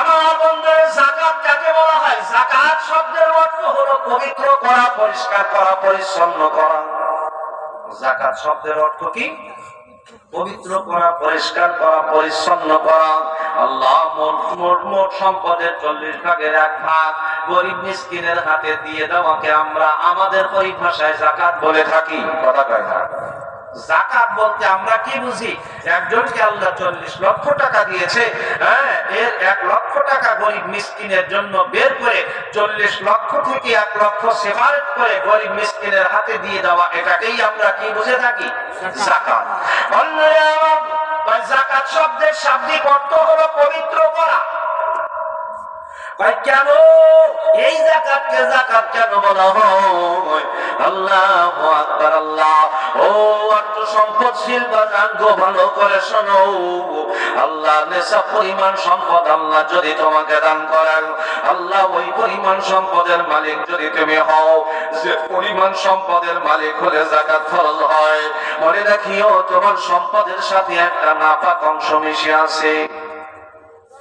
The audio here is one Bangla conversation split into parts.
আমার বন্ধুদের জাকাত কাকে বলা হয়? জাকাত শব্দের অর্থ হলো পবিত্র করা, পরিষ্কার করা, পরিচ্ছন্ন করা। জাকাত শব্দের অর্থ কি? পবিত্র করা, পরিষ্কার করা, পরিচ্ছন্ন করা। আল্লাহ মোট সম্পদের চল্লিশ ভাগের এক ভাগ গরিব মিসকিনের হাতে দিয়ে দেওয়াকে আমরা আমাদের পরিভাষায় জাকাত বলে থাকি। কথা কয় জাকাত বলতে আমরা কি বুঝি? একজনকে আল্লাহ চল্লিশ লক্ষ টাকা দিয়েছে হ্যাঁ এর এক লক্ষ টাকা গরিব মিসকিনের জন্য বের করে চল্লিশ লক্ষ থেকে এক লক্ষ সেপারেট করে গরিব মিসকিনের হাতে দিয়ে দেওয়া এটাকেই আমরা কি বুঝে থাকি? জাকাত জাকাত শব্দের শাব্দিক অর্থ হলো পবিত্র করা। কেন এই জাকাতকে জাকাত কেন বলা হয়? আল্লাহ আকবার, আল্লাহ। ও অর্থ সম্পদশীল বাজাঙ্গ ভালো করে শোনো। আল্লাহ নেশা পরিমাণ সম্পদ আল্লাহ যদি তোমাকে দান করেন, আল্লাহ ওই পরিমাণ সম্পদের মালিক যদি তুমি হও। যে পরিমাণ সম্পদের মালিক হলে জাকাত ফরজ হয়। মনে রাখিও, তোমার সম্পদের সাথে একটা নাপাক অংশ মিশে আছে।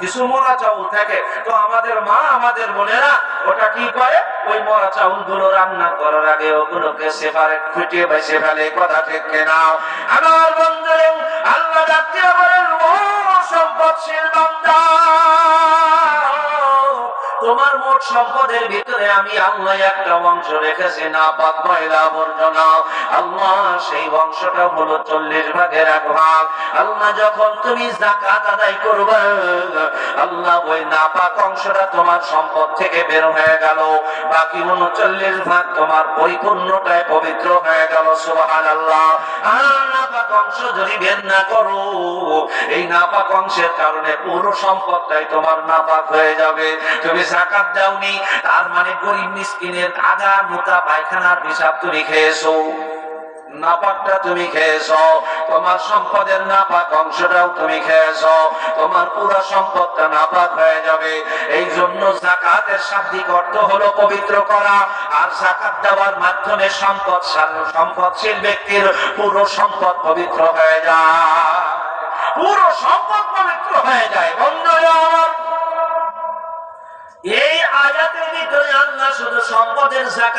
কিছু মরা চাউল থাকে। তো আমাদের মা, আমাদের বোনেরা ওটা কি করে? ওই মরা চাউলগুলো রান্না করার আগে ওগুলোকে সেপারেট খুঁটিয়ে বেসে ফেলে কথা ঠিক কেনা? আমার বন্ধুরে আল্লাহ ডাকতে বলেন, ও সম্পদশীল বান্দা। মোট সম্পদের ভিতরে আমি আল্লাহ একটা অংশ রেখেছি, না পাক ময়লা আবর্জনা আল্লাহ সেই অংশটা হলো চল্লিশ ভাগের এক ভাগ। আল্লাহ যখন তুমি জাকাত আদায় করবে, আল্লাহ ওই নাপাক অংশটা তোমার সম্পদ থেকে বের হয়ে গেল। বাকি উনচল্লিশ ভাগ তোমার পরিপূর্ণটায় পবিত্র হয়ে গেল সুবাহান আল্লাহ নাপাক অংশ যদি বের না করো, এই নাপাক অংশের কারণে পুরো সম্পদটাই তোমার নাপাক হয়ে যাবে। তুমি জাকাত দাওনি। তার মানে গরিব মিসকিনের আগা মোটা পায়খানার পেশাব তুমি খেয়েছো। নাপাকটা তুমি তোমার সম্পদের নাপাক অংশটাও তুমি তোমার পুরো সম্পদটা নাপাক হয়ে যাবে। এই জন্য জাকাতের শাব্দিক অর্থ হলো পবিত্র করা। আর জাকাত দেওয়ার মাধ্যমে সম্পদ সম্পদশীল ব্যক্তির পুরো সম্পদ পবিত্র হয়ে যায়। পুরো সম্পদ পবিত্র হয়ে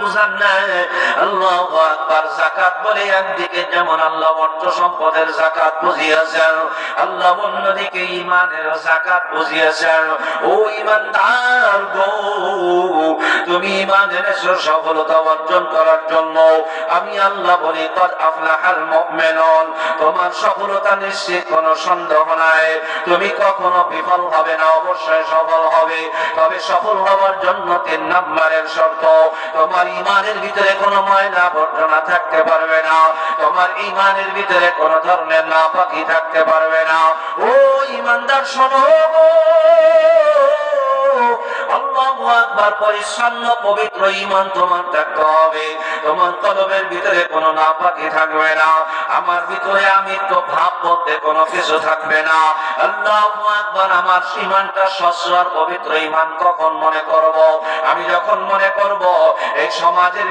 বুঝান নাই। আল্লাহ আকবার জাকাত বলে একদিকে যেমন আল্লাহ অর্থ সম্পদের জাকাত বুঝিয়েছেন, আল্লাহ অন্যদিকে ইমানের জাকাত বুঝিয়েছেন। ও ইমানদার গো, তুমি ইমানের সফলতা অর্জন করার জন্য। আমি আল্লাহ বলি, কদ আফলাহাল মুমিনুন। তোমার সফলতা নিশ্চিত, কোনো সন্দেহ নাই। তুমি কখনো বিফল হবে না, অবশ্যই সফল হবে। তবে সফল হওয়ার জন্য তিন নাম্বারের শর্ত, তোমার ইমানের ভিতরে কোনো ময়লা আবর্জনা থাকতে পারবে না। তোমার ইমানের ভিতরে কোনো ধরনের না পাখি থাকতে পারবে না। ও ইমানদার, শোনো। আল্লাহু আকবার, পরিচ্ছন্ন, পবিত্র ইমান তোমার থাকতে হবে। তোমার কলমের ভিতরে কোনো নাপাকি থাকবে না। আমার ভিতরে আমি তো ভাব বলতে কোনো কিছু থাকবে না। আল্লাহ একবার আমার সীমানটা আর পবিত্র ইমান কখন মনে করব? আমি যখন মনে করব, এই সমাজের